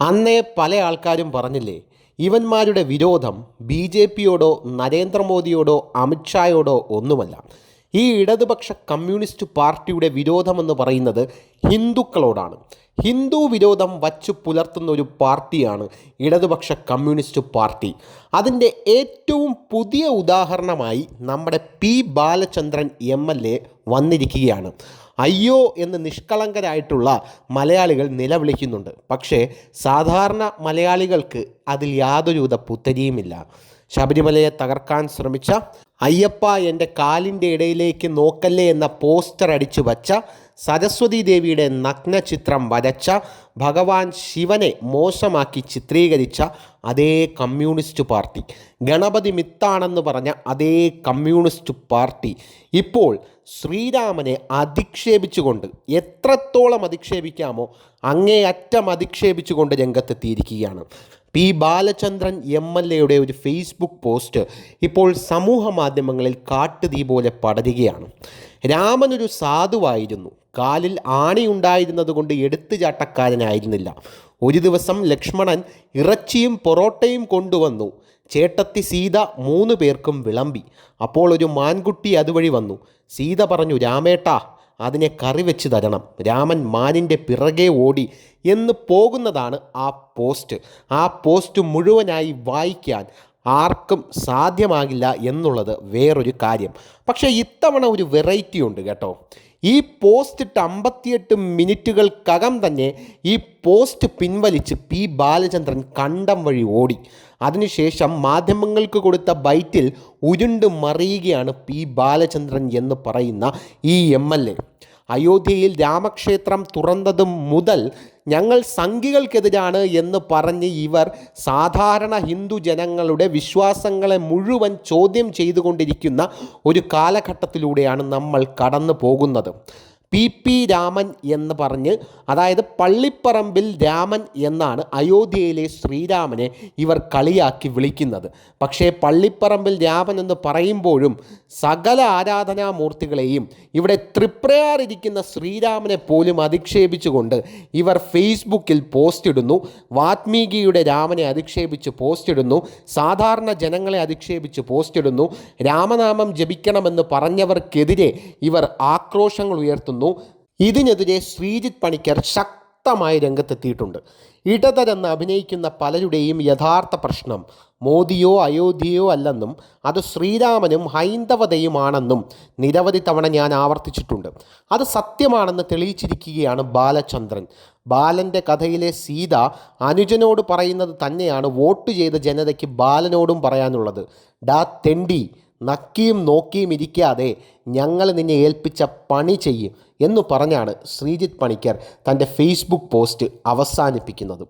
അന്നേ പല ആൾക്കാരും പറഞ്ഞില്ലേ ഇവന്മാരുടെ വിരോധം ബി ജെ പിയോടോ നരേന്ദ്രമോദിയോടോ അമിത്ഷായോടോ ഒന്നുമല്ല. ഈ ഇടതുപക്ഷ കമ്മ്യൂണിസ്റ്റ് പാർട്ടിയുടെ വിരോധമെന്ന് പറയുന്നത് ഹിന്ദുക്കളോടാണ്. ഹിന്ദു വിരോധം വച്ചു പുലർത്തുന്ന ഒരു പാർട്ടിയാണ് ഇടതുപക്ഷ കമ്മ്യൂണിസ്റ്റ് പാർട്ടി. അതിന്റെ ഏറ്റവും പുതിയ ഉദാഹരണമായി നമ്മുടെ പി ബാലചന്ദ്രൻ എം വന്നിരിക്കുകയാണ്. അയ്യോ എന്ന് നിഷ്കളങ്കരായിട്ടുള്ള മലയാളികൾ നിലവിളിക്കുന്നുണ്ട്. പക്ഷേ സാധാരണ മലയാളികൾക്ക് അതിൽ യാതൊരുവിധ പുത്തരിയുമില്ല. ശബരിമലയെ തകർക്കാൻ ശ്രമിച്ച അയ്യപ്പ എന്റെ കാലിന്റെ ഇടയിലേക്ക് നോക്കല്ലേ എന്ന പോസ്റ്റർ അടിച്ചു വച്ച സരസ്വതി ദേവിയുടെ നഗ്ന ചിത്രം വരച്ച ഭഗവാൻ ശിവനെ മോശമാക്കി ചിത്രീകരിച്ച അതേ കമ്മ്യൂണിസ്റ്റ് പാർട്ടി. ഗണപതി മിത്താണെന്ന് പറഞ്ഞ അതേ കമ്മ്യൂണിസ്റ്റ് പാർട്ടി. ഇപ്പോൾ ശ്രീരാമനെ അധിക്ഷേപിച്ചുകൊണ്ട് എത്രത്തോളം അധിക്ഷേപിക്കാമോ അങ്ങേയറ്റം അധിക്ഷേപിച്ചുകൊണ്ട് രംഗത്തെത്തിയിരിക്കുകയാണ്. പി ബാലചന്ദ്രൻ എം എൽ എയുടെ ഒരു ഫേസ്ബുക്ക് പോസ്റ്റ് ഇപ്പോൾ സമൂഹ മാധ്യമങ്ങളിൽ കാട്ടുതീ പോലെ പടരുകയാണ്. രാമനൊരു സാധുവായിരുന്നു. കാലിൽ ആണിയുണ്ടായിരുന്നത് കൊണ്ട് എടുത്തുചാട്ടക്കാരനായിരുന്നില്ല. ഒരു ദിവസം ലക്ഷ്മണൻ ഇറച്ചിയും പൊറോട്ടയും കൊണ്ടുവന്നു. ചേട്ടത്തി സീത മൂന്ന് പേർക്കും വിളമ്പി. അപ്പോൾ ഒരു മാൻകുട്ടി അതുവഴി വന്നു. സീത പറഞ്ഞു രാമേട്ടാ അതിനെ കറി വെച്ച് തരണം. രാമൻ മാനിന്റെ പിറകെ ഓടി എന്ന് പോകുന്നതാണ് ആ പോസ്റ്റ്. ആ പോസ്റ്റ് മുഴുവനായി വായിക്കാൻ ആർക്കും സാധ്യമാകില്ല എന്നുള്ളത് വേറൊരു കാര്യം. പക്ഷേ ഇത്തവണ ഒരു വെറൈറ്റി ഉണ്ട് കേട്ടോ. ഈ പോസ്റ്റ് ഇട്ട് അമ്പത്തിയെട്ട് മിനിറ്റുകൾക്കകം തന്നെ ഈ പോസ്റ്റ് പിൻവലിച്ച് പി ബാലചന്ദ്രൻ കണ്ടം വഴി ഓടി. അതിനുശേഷം മാധ്യമങ്ങൾക്ക് കൊടുത്ത ബൈറ്റിൽ ഉരുണ്ട് മറിയുകയാണ് പി ബാലചന്ദ്രൻ എന്ന് പറയുന്ന ഈ എം. അയോധ്യയിൽ രാമക്ഷേത്രം തുറന്നതും മുതൽ ഞങ്ങൾ സംഘികൾക്കെതിരാണ് എന്ന് പറഞ്ഞ് ഇവർ സാധാരണ ഹിന്ദു ജനങ്ങളുടെ വിശ്വാസങ്ങളെ മുഴുവൻ ചോദ്യം ചെയ്തുകൊണ്ടിരിക്കുന്ന ഒരു കാലഘട്ടത്തിലൂടെയാണ് നമ്മൾ കടന്നു പോകുന്നത് പി പി രാമൻ എന്ന് പറഞ്ഞ് അതായത് പള്ളിപ്പറമ്പിൽ രാമൻ എന്നാണ് അയോധ്യയിലെ ശ്രീരാമനെ ഇവർ കളിയാക്കി വിളിക്കുന്നത്. പക്ഷേ പള്ളിപ്പറമ്പിൽ രാമൻ എന്ന് പറയുമ്പോഴും സകല ആരാധനാമൂർത്തികളെയും ഇവിടെ തൃപ്രയാറിരിക്കുന്ന ശ്രീരാമനെ പോലും അധിക്ഷേപിച്ചുകൊണ്ട് ഇവർ ഫേസ്ബുക്കിൽ പോസ്റ്റ് ഇടുന്നു വാത്മീകിയുടെ രാമനെ അധിക്ഷേപിച്ച് പോസ്റ്റ് ഇടുന്നു സാധാരണ ജനങ്ങളെ അധിക്ഷേപിച്ച് പോസ്റ്റ് ഇടുന്നു രാമനാമം ജപിക്കണമെന്ന് പറഞ്ഞവർക്കെതിരെ ഇവർ ആക്രോശങ്ങൾ ഉയർത്തുന്നു. ഇതിനെതിരെ ശ്രീജിത് പണിക്കർ ശക്തമായി രംഗത്തെത്തിയിട്ടുണ്ട്. ഇടതരെന്ന് അഭിനയിക്കുന്ന പലരുടെയും യഥാർത്ഥ പ്രശ്നം മോദിയോ അയോധ്യയോ അല്ലെന്നും അത് ശ്രീരാമനും ഹൈന്ദവതയുമാണെന്നും നിരവധി തവണ ഞാൻ ആവർത്തിച്ചിട്ടുണ്ട്. അത് സത്യമാണെന്ന് തെളിയിച്ചിരിക്കുകയാണ് ബാലചന്ദ്രൻ. ബാലന്റെ കഥയിലെ സീത അനുജനോട് പറയുന്നത് തന്നെയാണ് വോട്ട് ചെയ്ത ജനതയ്ക്ക് ബാലനോടും പറയാനുള്ളത്. ഡാ തെണ്ടി നക്കിയും നോക്കിയും ഇരിക്കാതെ ഞങ്ങൾ നിന്നെ ഏൽപ്പിച്ച പണി ചെയ്യും എന്നു പറഞ്ഞാണ് ശ്രീജിത്ത് പണിക്കർ തന്റെ ഫേസ്ബുക്ക് പോസ്റ്റ് അവസാനിപ്പിക്കുന്നത്.